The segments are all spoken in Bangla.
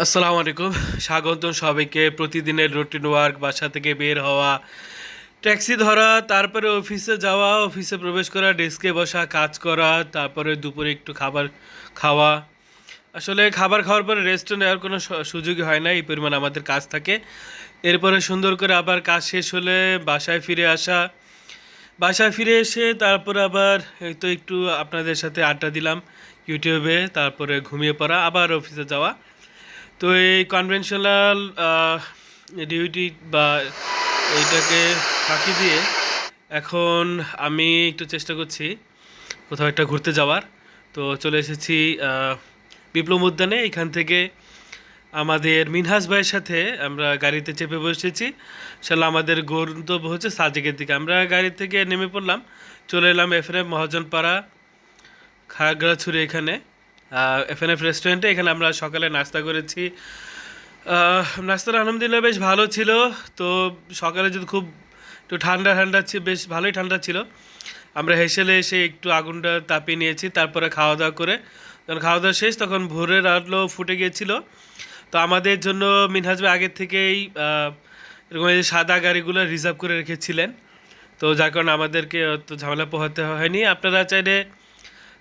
আসসালামু আলাইকুম। স্বাগত সবাইকে। প্রতিদিনের রুটিন ওয়ার্ক বাসা থেকে বের হওয়া ট্যাক্সি ধরা, তারপরে অফিসে যাওয়া অফিসে প্রবেশ করা ডেস্কে বসা, কাজ করা, তারপরে দুপুরে একটু খাবার খাওয়া। আসলে খাবার খাওয়ার পরে রেস্ট নেওয়ার কোনো সুযোগই হয় না, এই পরিমাণ আমাদের কাজ থাকে। এরপরে সুন্দর করে আবার কাজ শেষ হলে বাসায় ফিরে আসা। বাসায় ফিরে এসে তারপর আবার তো একটু আপনাদের সাথে আড্ডা দিলাম ইউটিউবে তারপরে ঘুমিয়ে পড়া, আবার অফিসে যাওয়া। তো এই কনভেনশনাল ডিউটি বা এইটাকে ফাঁকি দিয়ে এখন আমি একটু চেষ্টা করছি কোথাও একটা ঘুরতে যাওয়ার। তো চলে এসেছি বিপ্লব উদ্যানে। এখান থেকে আমাদের মিনহাস ভাইয়ের সাথে আমরা গাড়িতে চেপে বসেছি। সালা আমাদের গন্তব্য হচ্ছে সাজেকের দিকে। আমরা গাড়ি থেকে নেমে পড়লাম। চলে এলাম এফ এফ মহাজনপাড়া, খাগড়াছড়ি এখানে। এফ এন এফ রেস্টুরেন্টে এখানে আমরা সকালে নাস্তা করেছি। আহ, নাস্তার আলহামদুলিল্লাহ বেশ ভালো ছিল। তো সকালে যদি খুব একটু ঠান্ডা ঠান্ডা ছিল বেশ ভালোই ঠান্ডা ছিল। আমরা হেসেলে এসে একটু আগুনটা তাপিয়ে নিয়েছি তারপরে খাওয়া দাওয়া করে। যখন খাওয়া দাওয়া শেষ তখন ভোরের আলো ফুটে গিয়েছিল। তো আমাদের জন্য মিনহাজ ভাই আগের থেকেই এরকম এই সাদা গাড়িগুলো রিজার্ভ করে রেখেছিলেন। তো যার কারণে আমাদেরকে অত ঝামেলা পোহাতে হয়নি। আপনারা চাইলে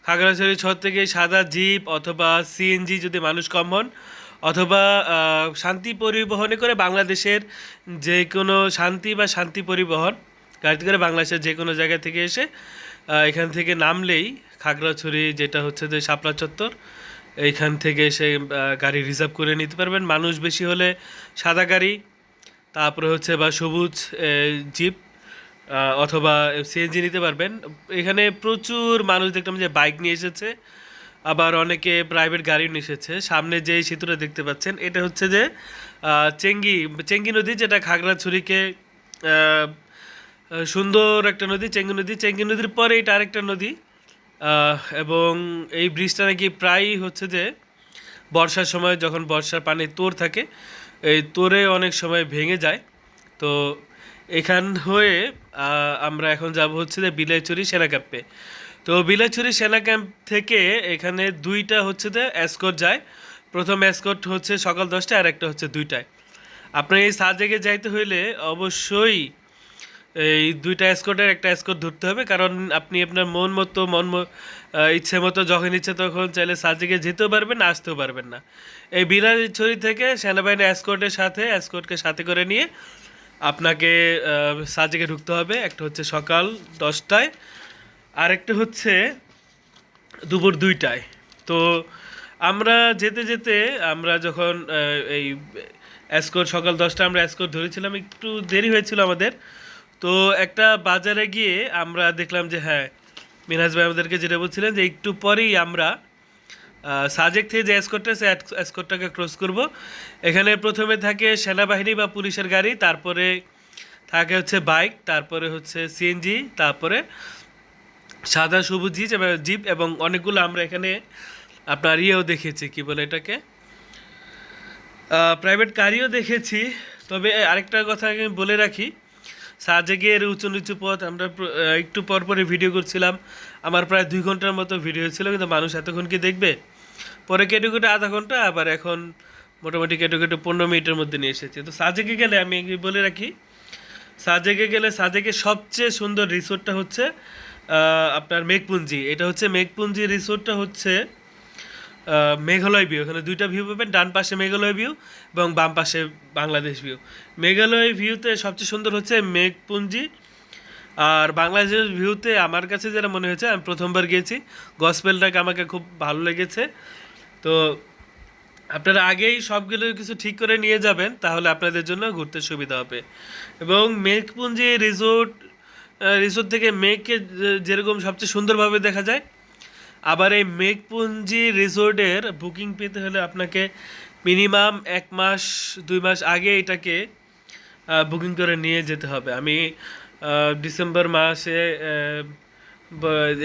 খাগড়াছড়ি ছর থেকে সাদা জিপ অথবা সিএনজি যদি মানুষ কম হন, অথবা শান্তি পরিবহনে করে বাংলাদেশের যে কোনো শান্তি বা শান্তি পরিবহন গাড়িতে করে বাংলাদেশের যে কোনো জায়গা থেকে এসে এখান থেকে নামলেই খাগড়াছড়ি যেটা হচ্ছে যে শাপলা চত্বর, এইখান থেকে এসে গাড়ি রিজার্ভ করে নিতে পারবেন। মানুষ বেশি হলে সাদা গাড়ি, তারপরে হচ্ছে বা সবুজ জিপ অথবা সিএনজি নিতে পারবেন। এখানে প্রচুর মানুষ দেখলাম যে বাইক নিয়ে এসেছে, আবার অনেকে প্রাইভেট গাড়ি নিয়ে এসেছে। সামনে যে সেতুটা দেখতে পাচ্ছেন, এটা হচ্ছে যে চেঙ্গি চেঙ্গি নদী, যেটা খাগড়াছড়িকে সুন্দর একটা নদী, চেঙ্গি নদী। চেঙ্গি নদীর পরে এটা আরেকটা নদী এবং এই ব্রিজটা নাকি প্রায়ই হচ্ছে যে, বর্ষার সময় যখন বর্ষার পানি তোর থাকে, এই তোরে অনেক সময় ভেঙে যায়। তো এখান হয়ে আমরা এখন যাব হচ্ছে যে বিলাইচুরি সেনা ক্যাম্পে। তো বিলাইচুরি সেনা ক্যাম্প থেকে এখানে দুইটা হচ্ছে যে এসকট যায়। প্রথম এসকট হচ্ছে সকাল দশটায়, আর একটা হচ্ছে দুইটায়। আপনার এই সাজেকে যাইতে হইলে অবশ্যই এই দুইটা স্কোটের একটা স্কোট ধরতে হবে। কারণ আপনি আপনার মন মতো, মন ইচ্ছে মতো, যখন ইচ্ছে তখন চাইলে সাজিকে যেতেও পারবেন না আসতেও পারবেন না। এই বিলাইছড়ি থেকে সেনাবাহিনী স্কোটের সাথে স্কোটকে সাথে করে নিয়ে আপনাকে সাজেকে ঢুকতে হবে। একটা হচ্ছে সকাল দশটায়, আরেকটা হচ্ছে দুপুর দুইটায়। তো আমরা যেতে যেতে, আমরা যখন এই অ্যাসকোর সকাল দশটা আমরা অ্যাসকোর ধরেছিলাম, একটু দেরি হয়েছিল আমাদের। তো একটা বাজারে গিয়ে আমরা দেখলাম যে হ্যাঁ মিনহাজ ভাই আমাদেরকে যেটা বলছিলেন যে, একটু পরেই আমরা সাজেক থেকে যে এসকোটটা সে এসকোটটাকে ক্রস করব। এখানে প্রথমে থাকে সেনাবাহিনী বা পুলিশের গাড়ি, তারপরে থাকে হচ্ছে বাইক তারপরে হচ্ছে সিএনজি তারপরে সাদা সবুজ জিপ এবং জিপ এবং অনেকগুলো আমরা এখানে আপনার ইয়েও দেখেছি, কি বলে এটাকে? প্রাইভেট গাড়িও দেখেছি। তবে আরেকটা কথা আমি বলে রাখি সাজেগের উঁচু নিচু পথ, আমরা একটু পর পরে ভিডিও করছিলাম। আমার প্রায় দুই ঘণ্টার মতো ভিডিও ছিল, কিন্তু মানুষ এতক্ষণ কি দেখবে? পরে কেটে কেটে আধা ঘণ্টা, আবার এখন মোটামুটি কেটে কেটে পনেরো মিনিটের মধ্যে নিয়ে এসেছে। তো সাজেকে গেলে আমি বলে রাখি সাজেকে গেলে সাজেকে সবচেয়ে সুন্দর রিসোর্টটা হচ্ছে আপনার মেঘপুঞ্জি। এটা হচ্ছে মেঘপুঞ্জি রিসোর্টটা হচ্ছে মেঘালয় ভিউ এখানে দুইটা ভিউ পাবেন, ডান পাশে মেঘালয় ভিউ এবং বাম পাশে বাংলাদেশ ভিউ মেঘালয় ভিউতে সবচেয়ে সুন্দর হচ্ছে মেঘপুঞ্জি। আর বাংলাদেশের ভিউতে আমার কাছে যেটা মনে হয়েছে, আমি প্রথমবার গিয়েছি গসপেলটাকে আমাকে খুব ভালো লেগেছে। তো আপনারা আগেই সবগুলো কিছু ঠিক করে নিয়ে যাবেন, তাহলে আপনাদের জন্য ঘুরতে সুবিধা হবে। এবং মেঘপুঞ্জি রিসোর্ট রিসোর্ট থেকে মেঘকে যেরকম সবচেয়ে সুন্দরভাবে দেখা যায় আবার এই মেঘপুঞ্জি রিসোর্টের বুকিং পেতে হলে আপনাকে মিনিমাম এক মাস, দুই মাস আগে এটাকে বুকিং করে নিয়ে যেতে হবে। আমি ডিসেম্বর মাসে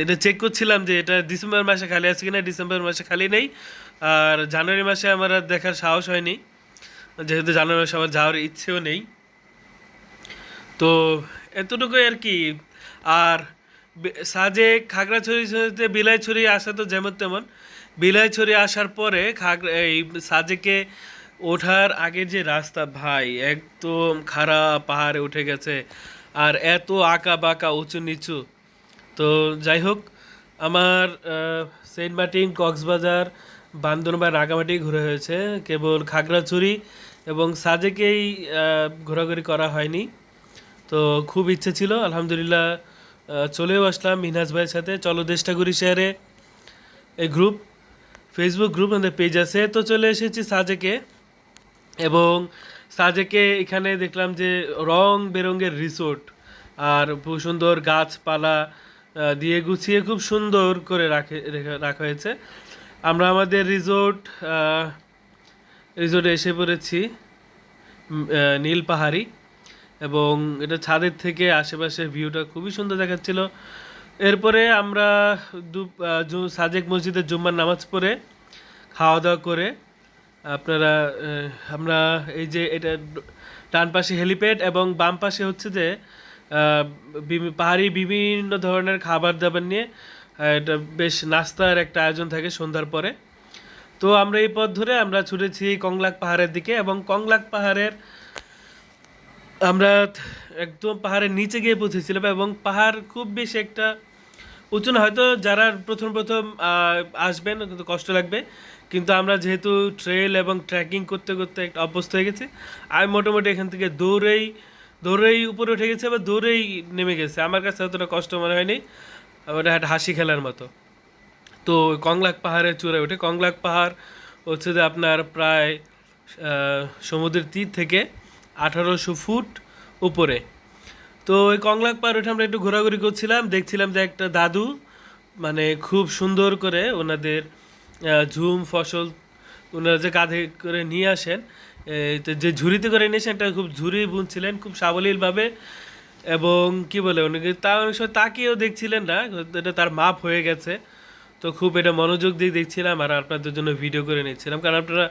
এটা চেক করছিলাম যে এটা ডিসেম্বর মাসে খালি আছে কিনা, ডিসেম্বর মাসে খালি নেই। আর জানুয়ারি মাসে আমার আর দেখার সাহস হয়নি। যেহেতু জানুয়ারি মাসে আমার যাওয়ার ইচ্ছেও নেই। তো এতটুকুই আর কি। আর বে- সাজে খাগড়াছড়ি ছড়িতে বিলাইছড়ি আসা তো যেমন তেমন। বিলাইছড়ি আসার পরে খাগড়া এই সাজেকে ওঠার আগে যে রাস্তা, ভাই, একদম খারাপ পাহাড়ে উঠে গেছে আর এত আঁকা বাঁকা উঁচু নিচু। তো যাই হোক, আমার সেন্ট মার্টিন, কক্সবাজার, বান্দরবান, রাঙামাটি ঘোরা হয়েছে। কেবল খাগড়াছড়ি এবং সাজেকেই ঘোরাঘুরি করা হয়নি। তো খুব ইচ্ছে ছিল, আলহামদুলিল্লাহ চলেও আসলাম মিনহাজ ভাইয়ের সাথে। চলো দেশটাগুড়ি শেয়ারে এই গ্রুপ ফেসবুক গ্রুপ আমাদের পেজ আছে। তো চলে এসেছি সাজেকে এবং সাজেকে এখানে দেখলাম যে রং বেরঙের রিসোর্ট আর খুব সুন্দর গাছপালা দিয়ে গুছিয়ে খুব সুন্দর করে রেখে- রাখা হয়েছে। আমরা আমাদের রিসোর্ট রিসোর্টে এসে পড়েছি নীল পাহাড়ি। এবং এটা ছাদের থেকে আশেপাশের ভিউটা খুবই সুন্দর দেখাচ্ছিল। এরপরে আমরা দু সাজেক মসজিদে জুম্মার নামাজ পড়ে খাওয়া দাওয়া করে আপনারা আমরা এই যে এটা ডান পাশে হেলিপ্যাড এবং বাম পাশে হচ্ছে যে পাহাড়ি বিভিন্ন ধরনের খাবার দাবার নিয়ে এটা বেশ নাস্তার একটা আয়োজন থাকে সন্ধ্যার পরে। তো আমরা এই পথ ধরে আমরা ছুটেছি কংলাক পাহাড়ের দিকে এবং কংলাক পাহাড়ের আমরা একদম পাহাড়ের নিচে গিয়ে পৌঁছেছিলাম এবং পাহাড় খুব বেশি একটা উঁচু না, হয়তো যারা প্রথম প্রথম আসবেন কিন্তু কষ্ট লাগবে। কিন্তু আমরা যেহেতু ট্রেল এবং ট্রেকিং করতে করতে একটা অভ্যস্ত হয়ে গেছি, আমি মোটামুটি এখান থেকে দৌড়েই দৌড়েই উপরে উঠে গেছে বা দৌড়েই নেমে গেছে। আমার কাছে অতটা কষ্ট মনে হয়নি ওটা একটা হাসি খেলার মতো। তো কংলাক পাহাড়ের চূড়ায় ওঠে কংলাক পাহাড় হচ্ছে যে আপনার প্রায় সমুদ্রের তীর থেকে আঠারোশো ফুট উপরে। তো ওই কংলাক পাহাড় উঠে আমরা একটু ঘোরাঘুরি করছিলাম, দেখছিলাম যে একটা দাদু মানে খুব সুন্দর করে ওনাদের ঝুম, ফসল ওনারা যে কাঁধে করে নিয়ে আসেন তো যে ঝুড়িতে করে নিয়ে আসেন, একটা খুব ঝুড়ি বুনছিলেন, খুব সাবলীলভাবে এবং কি বলে উনি তা অনেক সময় তাকেও দেখছিলেন না, এটা তার মাপ হয়ে গেছে। তো খুব এটা মনোযোগ দিয়ে দেখছিলাম আর আপনাদের জন্য ভিডিও করে নিচ্ছিলাম, কারণ আপনারা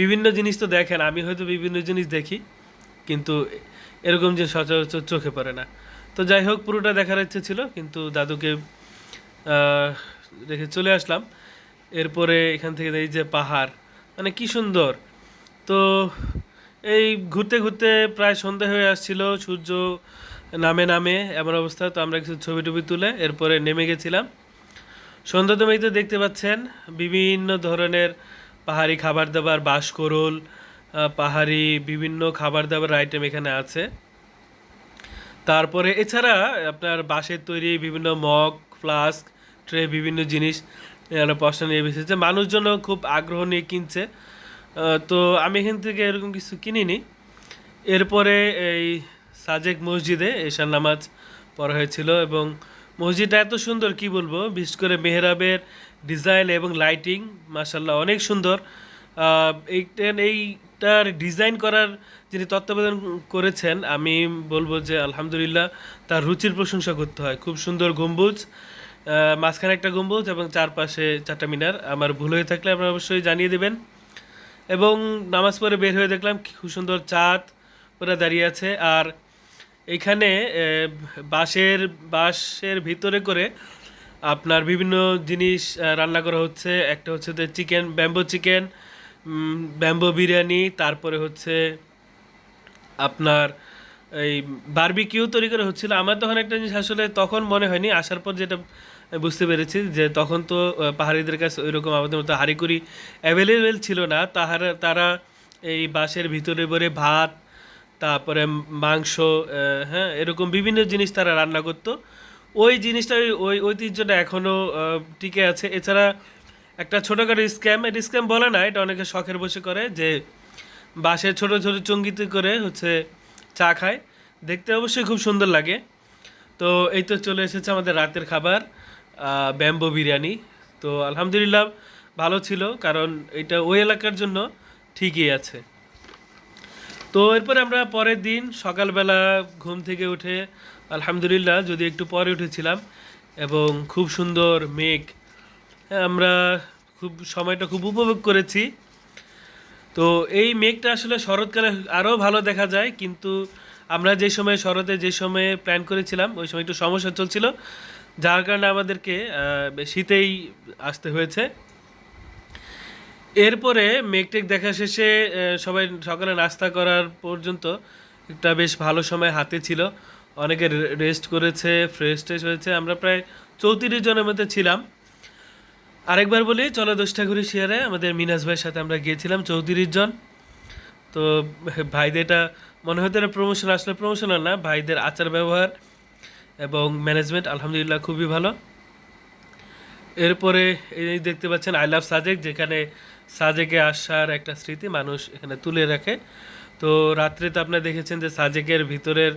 বিভিন্ন জিনিস তো দেখেন, আমি হয়তো বিভিন্ন জিনিস দেখি। কিন্তু এরকম যে সচরাচর চোখে পড়ে না। তো যাই হোক, পুরোটা দেখার ইচ্ছে ছিল, কিন্তু দাদুকে রেখে চলে আসলাম। এরপরে এখান থেকে এই যে পাহাড় মানে কি সুন্দর। তো এই ঘুরতে ঘুরতে প্রায় সন্ধে হয়ে আসছিল, সূর্য নামে নামে এমন অবস্থা, তো আমরা কিছু ছবি টবি তুলে এরপরে নেমে গেছিলাম। সন্ধ্যা তো দেখতে পাচ্ছেন, বিভিন্ন ধরনের পাহাড়ি খাবার দাবার, বাঁশকরোল পাহাড়ি বিভিন্ন খাবার দাবার আইটেম এখানে আছে। তারপরে এছাড়া আপনার বাঁশের তৈরি বিভিন্ন মগ ফ্লাস্ক ট্রে বিভিন্ন জিনিস পশা নিয়ে বেসেছে মানুষজনও খুব আগ্রহ নিয়ে কিনছে। তো আমি এখান থেকে এরকম কিছু কিনিনি। এরপরে এই সাজেক মসজিদে এশার নামাজ পড়া হয়েছিল এবং মসজিদটা এত সুন্দর কি বলব? বিশেষ করে মেহরাবের ডিজাইন এবং লাইটিং মাসাল্লাহ অনেক সুন্দর। আহ, এইটা এইটার ডিজাইন করার যিনি তত্ত্বাবধান করেছেন, আমি বলব যে আলহামদুলিল্লাহ তার রুচির প্রশংসা করতে হয়। খুব সুন্দর গম্বুজ মাঝখানে একটা গম্বুজ এবং চারপাশে চারটা মিনার। আমার ভুল হয়ে থাকলে আপনারা অবশ্যই জানিয়ে দেবেন। এবং নামাজ পড়ে বের হয়ে দেখলাম খুব সুন্দর চাঁদ ওরা দাঁড়িয়ে আছে। আর এখানে বাঁশের বাঁশের ভিতরে করে আপনার বিভিন্ন জিনিস রান্না করা হচ্ছে। একটা হচ্ছে chicken bamboo chicken bamboo biryani, তারপরে হচ্ছে আপনার এই বারবিকিউ তৈরি করে হচ্ছিল। আমার তখন একটা জিনিস আসলে তখন মনে হয়নি, আসার পর যেটা বুঝতে পেরেছি যে তখন তো পাহাড়িদের কাছে ওইরকম আমাদের মতো হাঁড়িকুড়ি অ্যাভেলেবেল ছিল না। তাহারা, তারা এই বাঁশের ভিতরে ভরে ভাত, তারপরে মাংস হ্যাঁ এরকম বিভিন্ন জিনিস তারা রান্না করতো। ওই জিনিসটা, ওই- ওই ঐতিহ্যটা এখনও টিকে আছে। এছাড়া একটা ছোটোখাটো স্ক্যাম এটা স্ক্যাম বলে না, এটা অনেকে শখের বসে করে যে বাঁশের ছোট ছোট চঙ্গিতে করে হচ্ছে চা খায়। দেখতে অবশ্যই খুব সুন্দর লাগে। তো এই তো চলে এসেছে আমাদের রাতের খাবার ব্যাম্বো বিরিয়ানি। তো আলহামদুলিল্লাহ ভালো ছিল, কারণ এটা ওই এলাকার জন্য ঠিকই আছে। তো এরপরে আমরা পরের দিন সকালবেলা ঘুম থেকে উঠে, আলহামদুলিল্লাহ, যদি একটু পরে উঠেছিলাম এবং খুব সুন্দর মেঘ আমরা খুব, সময়টা খুব উপভোগ করেছি। তো এই মেঘটা আসলে শরৎকালে আরও ভালো দেখা যায়, কিন্তু আমরা যে সময় শরতে যে সময়ে প্ল্যান করেছিলাম, ওই সময় একটু সমস্যা চলছিল। যার কারণে আমাদেরকে শীতেই আসতে হয়েছে। এরপরে মেঘটেক দেখা শেষে সবাই সকালে নাস্তা করার পর্যন্ত একটা বেশ ভালো সময় হাতে ছিল। অনেকে রেস্ট করেছে ফ্রেশ ট্রেশ হয়েছে। আমরা প্রায় চৌত্রিশ জনের মধ্যে ছিলাম। আরেকবার বলি, চলো দোষটা ঘুরি শেয়ারে, আমাদের মিনাজ ভাইয়ের সাথে আমরা গিয়েছিলাম, চৌত্রিশ জন। তো, ভাইদের এটা মনে হতো না প্রমোশন আসলে প্রমোশনাল না, ভাইদের আচার ব্যবহার এবং ম্যানেজমেন্ট আলহামদুলিল্লাহ খুবই ভালো। এরপরে এই দেখতে পাচ্ছেন আই লাভ সাজেক, যেখানে সাজেকে আসার একটা স্মৃতি মানুষ এখানে তুলে রাখে। তো, রাত্রে তো আপনারা দেখেছেন যে সাজেকের ভিতরের,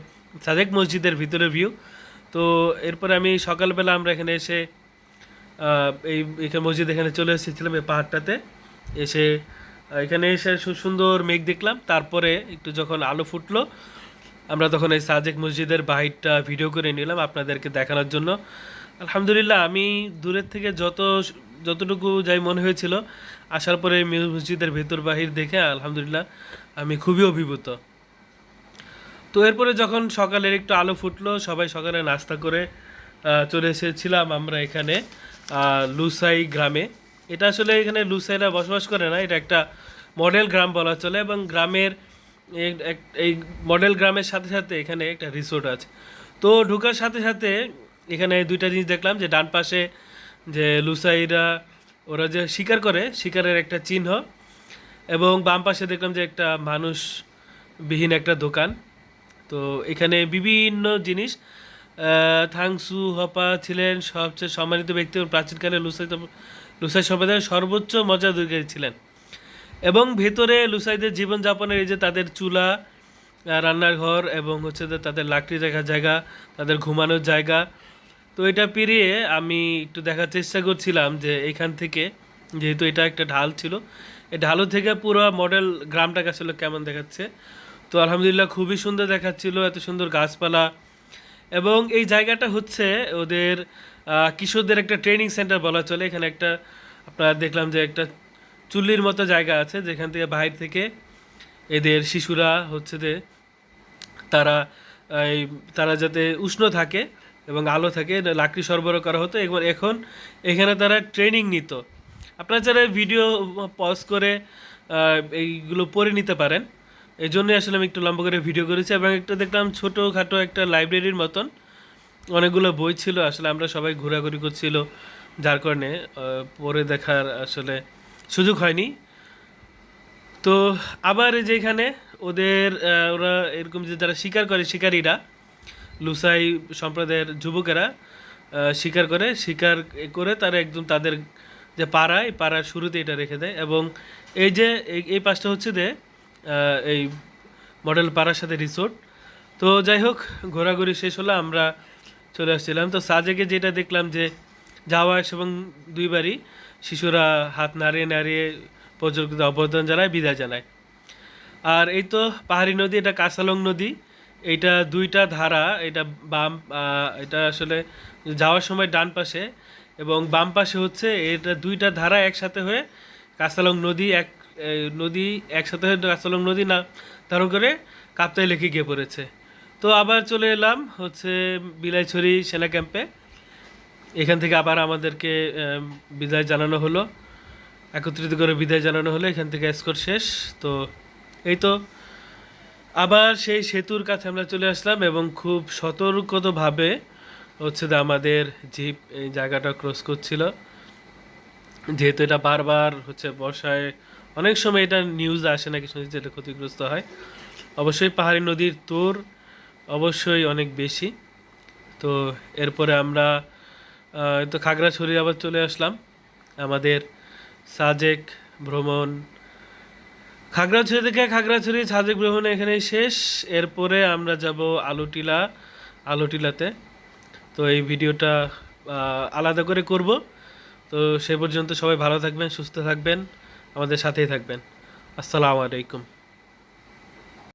সাজেক মসজিদের ভিতরের ভিউ তো, এরপরে আমি সকালবেলা আমরা এখানে এসে এই এখানে মসজিদ এখানে চলে এসেছিলাম এই পাহাড়টাতে। এসে এখানে এসে সুন্দর মেঘ দেখলাম। তারপরে একটু যখন আলো ফুটলো, আমরা তখন এই সাজেক মসজিদের বাহিরটা ভিডিও করে নিলাম আপনাদেরকে দেখানোর জন্য। আলহামদুলিল্লাহ, আমি দূরের থেকে যত, যতটুকু যাই মনে হয়েছিল, আসার পরে মসজিদের ভেতর বাহির দেখে আলহামদুলিল্লাহ আমি খুবই অভিভূত। তো এরপরে যখন সকালের একটু আলো ফুটলো, সবাই সকালে নাস্তা করে চলে এসেছিলাম আমরা এখানে। লুসাই গ্রামে। এটা আসলে এখানে লুসাইরা বসবাস করে না, এটা একটা মডেল গ্রাম বলা চলে এবং গ্রামের এই- মডেল গ্রামের সাথে সাথে এখানে একটা রিসোর্ট আছে। তো ঢুকার সাথে সাথে এখানে দুইটা জিনিস দেখলাম যে ডান পাশে যে লুসাইরা, ওরা যে শিকার করে, শিকারের একটা চিহ্ন এবং বাম পাশে দেখলাম যে একটা মানুষবিহীন একটা দোকান। তো এখানে বিভিন্ন জিনিস থাংসু হপা ছিলেন সবচেয়ে সম্মানিত ব্যক্তি এবং প্রাচীনকালে লুসাই লুসাই সম্প্রদায়ের সর্বোচ্চ মজা দুর্গারী ছিলেন। এবং ভেতরে লুসাইদের জীবনযাপনের এই যে তাদের চুলা আহ, রান্নার ঘর এবং হচ্ছে যে তাদের লাকড়ি দেখার জায়গা তাদের ঘুমানোর জায়গা। তো এটা পেরিয়ে আমি একটু দেখার চেষ্টা করছিলাম যে এইখান থেকে যেহেতু এটা একটা ঢাল ছিল এই ঢালু থেকে পুরো মডেল গ্রামটাকে আসলে কেমন দেখাচ্ছে। তো আলহামদুলিল্লাহ খুবই সুন্দর দেখাচ্ছিল এত সুন্দর গাছপালা এবং এই জায়গাটা হচ্ছে ওদের কিশোরদের একটা ট্রেনিং সেন্টার বলা চলে। এখানে একটা, আপনারা দেখলাম যে একটা চুল্লির মতো জায়গা আছে, যেখান থেকে বাইরে থেকে এদের শিশুরা হচ্ছে যে তারা এই, তারা যাতে উষ্ণ থাকে এবং আলো থাকে লাকড়ি সরবরাহ করা হতো। এবং এখন এখানে তারা ট্রেনিং নিত। আপনারা যারা ভিডিও পজ করে এইগুলো পড়ে নিতে পারেন। এই জন্যই আসলে আমি একটু লম্বা করে ভিডিও করেছি এবং একটা দেখলাম ছোটোখাটো একটা লাইব্রেরির মতন অনেকগুলো বই ছিল। আসলে আমরা সবাই ঘোরাঘুরি করছিল, যার কারণে পরে দেখার আসলে সুযোগ হয়নি। তো আবার এই যে এখানে ওদের ওরা এরকম যে যারা শিকার করে শিকারীরা, লুসাই সম্প্রদায়ের যুবকেরা শিকার করে শিকার করে তারা একদম তাদের যে পাড়া এই পাড়ার শুরুতে এটা রেখে দেয়। এবং এই যে এই- পাশটা হচ্ছে যে এই মডেল পাড়ার সাথে রিসোর্ট তো যাই হোক, ঘোরাঘুরি শেষ হলো, আমরা চলে আসছিলাম। তো সাজেকে যেটা দেখলাম যে যাওয়া এবং দুইবারই শিশুরা হাত নাড়িয়ে নাড়িয়ে পর্যটকদের অবদান জানায়, বিদায় জানায়। আর এই তো পাহাড়ি নদী, এটা কাসালং নদী। এইটা দুইটা ধারা, এটা বাম এটা আসলে যাওয়ার সময় ডান পাশে এবং বাম পাশে হচ্ছে, এটা দুইটা ধারা একসাথে হয়ে কাসালং নদী এক নদী একসাথে কাসালং নদী না ধারণ করে কাপ্তাই লেকে গিয়ে পড়েছে। তো আবার চলে এলাম হচ্ছে বিলাইছড়ি সেনা ক্যাম্পে। এখান থেকে আবার আমাদেরকে বিদায় জানানো হলো। একত্রিত করে বিদায় জানানো হলো, এখান থেকে স্কোর শেষ। তো এই তো, আবার সেই সেতুর কাছে আমরা চলে আসলাম এবং খুব সতর্কতভাবে হচ্ছে আমাদের জিপ এই জায়গাটা ক্রস করছিল। যেহেতু এটা বারবার হচ্ছে বর্ষায় অনেক সময় এটা নিউজ আসে নাকি শুনেছি যে এটা ক্ষতিগ্রস্ত হয়। অবশ্যই পাহাড়ি নদীর তোর অবশ্যই অনেক বেশি। তো এরপরে আমরা তো খাগড়াছড়ি আবার চলে আসলাম। আমাদের সাজেক ভ্রমণ। খাগড়াছড়ি থেকে খাগড়াছড়ি সাজেক ভ্রমণ এখানে শেষ। এরপরে আমরা যাব আলুটিলা, আলুটিলাতে। তো এই ভিডিওটা আলাদা করে করব। তো সে পর্যন্ত সবাই ভালো থাকবেন, সুস্থ থাকবেন। আমাদের সাথেই থাকবেন। আসসালামু আলাইকুম।